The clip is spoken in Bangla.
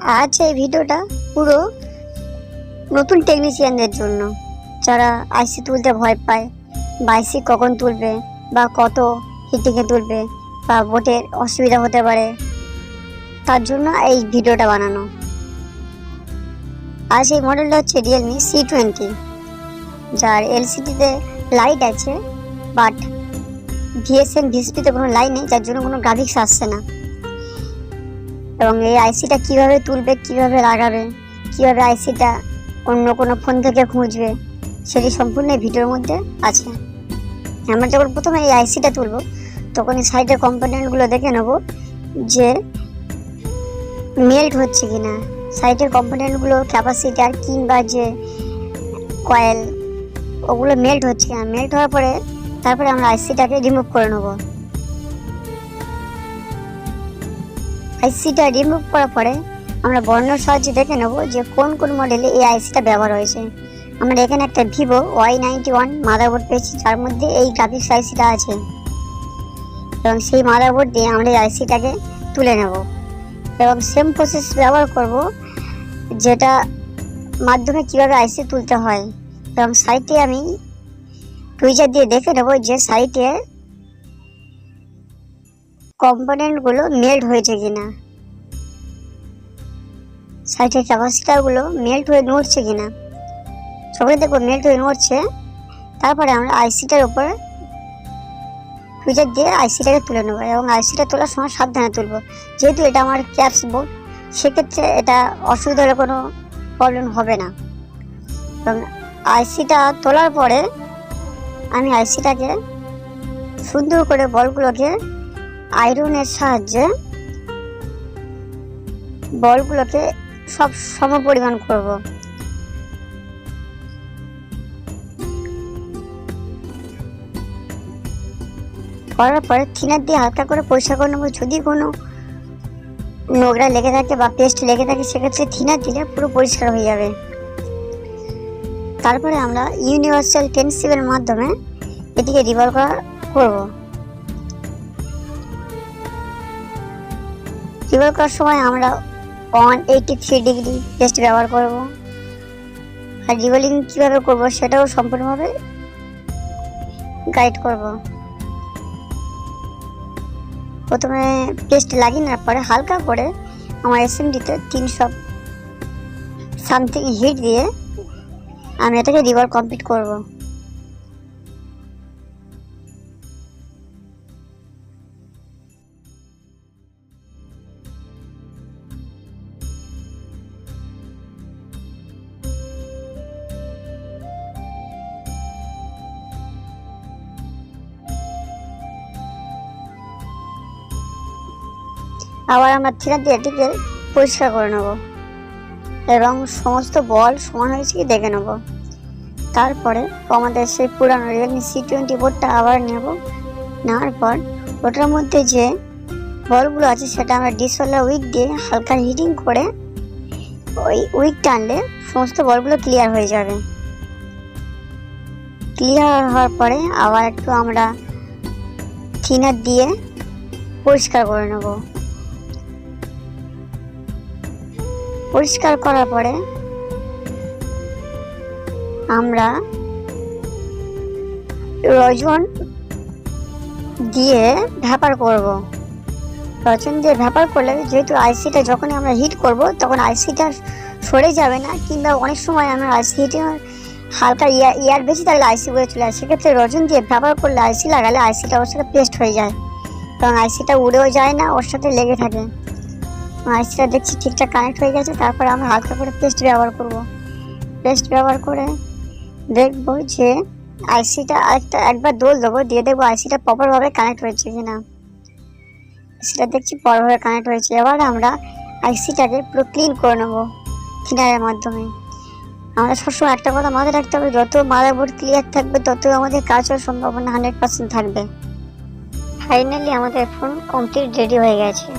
আজ এই ভিডিওটা পুরো নতুন টেকনিশিয়ানদের জন্য। যারা আইসি তুলতে ভয় পায়, বা আইসি কখন তুলবে, বা কত হিটিংয়ে তুলবে, বা বোটের অসুবিধা হতে পারে, তার জন্য এই ভিডিওটা বানানো। আজ এই মডেলটা হচ্ছে রিয়েলমি সি টোয়েন্টি যার এলসিডিতে লাইট আছে বাট ভিএসএম ভিএসপিতে কোনো লাইট নেই, যার জন্য কোনো গ্রাফিক্স আসছে না। এবং এই আইসিটা কীভাবে তুলবে, কীভাবে লাগাবে, কীভাবে আইসিটা অন্য কোনো ফোন থেকে খুঁজবে, সেটি সম্পূর্ণ ভিডিওর মধ্যে আছে। আমরা যখন প্রথমে এই আইসিটা তুলব, তখন এই সাইডের কম্পোনেন্টগুলো দেখে নেব যে মেল্ট হচ্ছে কি না সাইডের কম্পোনেন্টগুলো ক্যাপাসিটার কিংবা যে কয়েল ওগুলো মেল্ট হচ্ছে কিনা। মেল্ট হওয়ার পরে তারপরে আমরা আইসিটাকে রিমুভ করে নেব। আইসিটা রিমুভ করার পরে আমরা বর্ণর সাহায্যে দেখে নেব যে কোন কোন মডেলে এই আইসিটা ব্যবহার হয়েছে। আমরা এখানে একটা Vivo Y ninety one motherboard পেয়েছি, যার মধ্যে এই গ্রাফিক্স আইসিটা আছে। এবং সেই মাদারবোর্ড দিয়ে আমরা এই আইসিটাকে তুলে নেব। এবং সেম প্রসেস ব্যবহার করব, যেটা মাধ্যমে কীভাবে আইসি তুলতে হয়। এবং সাইটে আমি টুইজার দিয়ে দেখে নেব যে সাইটে কম্পোনেন্টগুলো মেল্ট হয়েছে কিনা। সাইটের ক্যাপাসিটারগুলো মেল্ট হয়ে নড়ছে কিনা? সবাই দেখব মেল্ট হয়ে নড়ছে। তারপরে আমরা আইসিটার উপরে ফিউজার দিয়ে আইসিটাকে তুলে নেব এবং আইসিটা তোলার সময় সাবধানে তুলবো। যেহেতু এটা আমার ক্যাপস বোর্ড সেক্ষেত্রে এটা অসুবিধা হলে কোনো প্রবলেম হবে না। এবং আইসিটা তোলার পরে আমি আইসিটাকে সুন্দর করে বলগুলোকে আয়রনের সাহায্যে বলগুলোকে সব সম পরিমাণ করব। করার পরে থিনার দিয়ে হালকা করে পরিষ্কার করে নেব। যদি কোনো নোংরা লেগে থাকে বা পেস্ট লেগে থাকে, সেক্ষেত্রে থিনার দিলে পুরো পরিষ্কার হয়ে যাবে। তারপরে আমরা ইউনিভার্সাল পেন্সিলের মাধ্যমে এটিকে রিভলভ করা করব। রিভলভ করার সময় আমরা one eighty three degree paste ব্যবহার করব। আর রিভলিং কীভাবে করব সেটাও সম্পূর্ণভাবে গাইড করব। প্রথমে পেস্ট লাগিয়ে নেওয়ার পরে হালকা করে আমার এসএমডিতে তিনশো সামথিং হিট দিয়ে আমি এটাকে রিভলভ কমপ্লিট করব। আবার আমরা থিনার দিয়ে এটিকে পরিষ্কার করে নেব। এবং সমস্ত বল সমান হয়েছে কি দেখে নেব। তারপরে আমাদের সেই পুরানো রিয়েলমি সি টোয়েন্টি বোর্ডটা আবার নেব। নেওয়ার পর ওটার মধ্যে যে বলগুলো আছে, সেটা আমরা ডিসওয়ালার উইক দিয়ে হালকা হিটিং করে ওই উইক টানলে সমস্ত বলগুলো ক্লিয়ার হয়ে যাবে। ক্লিয়ার হওয়ার পরে আবার একটু আমরা থিনার দিয়ে পরিষ্কার করে নেব। পরিষ্কার করার পরে আমরা রজন দিয়ে ভ্যাপার করব। রজন দিয়ে ভ্যাপার করলে যেহেতু আইসিটা যখন আমরা হিট করব, তখন আইসিটা সরে যাবে না, কিংবা অনেক সময় আমরা আইসি হিটে হালকা ইয়ার ইয়ার বেশি তাহলে আইসি করে চলে আসে। সেক্ষেত্রে রজন দিয়ে ব্যবহার করলে আইসি লাগালে আইসিটা ওর সাথে পেস্ট হয়ে যায়, কারণ আইসিটা উড়েও যায় না, ওর সাথে লেগে থাকে। আইসিটা দেখছি ঠিকঠাক কানেক্ট হয়ে গেছে, তারপরে আমরা হালকা করে পেস্ট ব্যবহার করব। পেস্ট ব্যবহার করে দেখব যে আইসিটা আরেকটা, একবার দোল দেবো, দিয়ে দেখব আইসিটা প্রপারভাবে কানেক্ট হয়েছে কি না সেটা দেখছি প্রপারভাবে কানেক্ট হয়েছে, এবার আমরা আইসিটাকে পুরো ক্লিন করে নেব ক্লিনারের মাধ্যমে। আমরা সবসময় একটা কথা মাথায় রাখতে হবে, যত মাদারবোর্ড ক্লিয়ার থাকবে, তত আমাদের কাজ হওয়ার সম্ভাবনা হান্ড্রেড পার্সেন্ট থাকবে। ফাইনালি আমাদের ফোন কমপ্লিট রেডি হয়ে গেছে।